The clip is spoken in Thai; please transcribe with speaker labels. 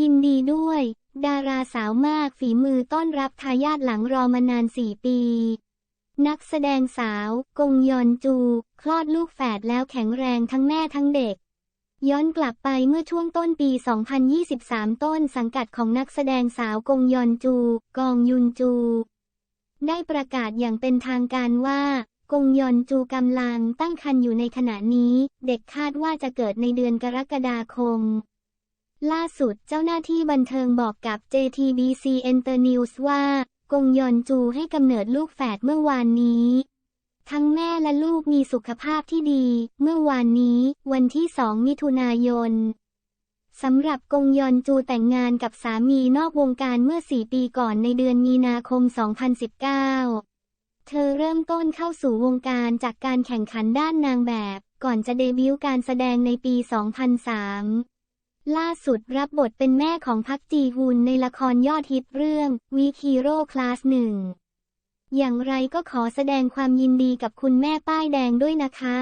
Speaker 1: ยินดีด้วย ดาราสาวมากฝีมือต้อนรับทายาทหลังรอมานานสี่ปี นักแสดงสาว กงยอนจู คลอดลูกแฝดแล้วแข็งแรงทั้งแม่ทั้งเด็ก ย้อนกลับไปเมื่อช่วงต้นปี 2023 ต้นสังกัดของนักแสดงสาวกงยอนจู กองยุนจู ได้ประกาศอย่างเป็นทางการว่ากงยอนจูกำลังตั้งครรภ์อยู่ในขณะนี้ เด็กคาดว่าจะเกิดในเดือนกรกฎาคม ล่าสุดเจ้าหน้าที่บันเทิงบอกกับ JTBC Enter News ว่า กงยอนจูให้กำเนิดลูกแฝดเมื่อวานนี้ ทั้งแม่และลูกมีสุขภาพที่ดี เมื่อวานนี้ วันที่ 2 มิถุนายนสำหรับกงยอนจูแต่งงานกับสามีนอกวงการเมื่อ 4 ปีก่อนในเดือนมีนาคม 2019 เธอเริ่มต้นเข้าสู่วงการจากการแข่งขันด้านนางแบบ ก่อนจะเดบิวต์การแสดงในปี 2003 ล่าสุดรับบทเป็นแม่ของพักจีฮุนในละครยอดฮิตเรื่องวีคีโร่คลาสหนึ่งอย่างไรก็ขอแสดงความยินดีกับคุณแม่ป้ายแดงด้วยนะคะ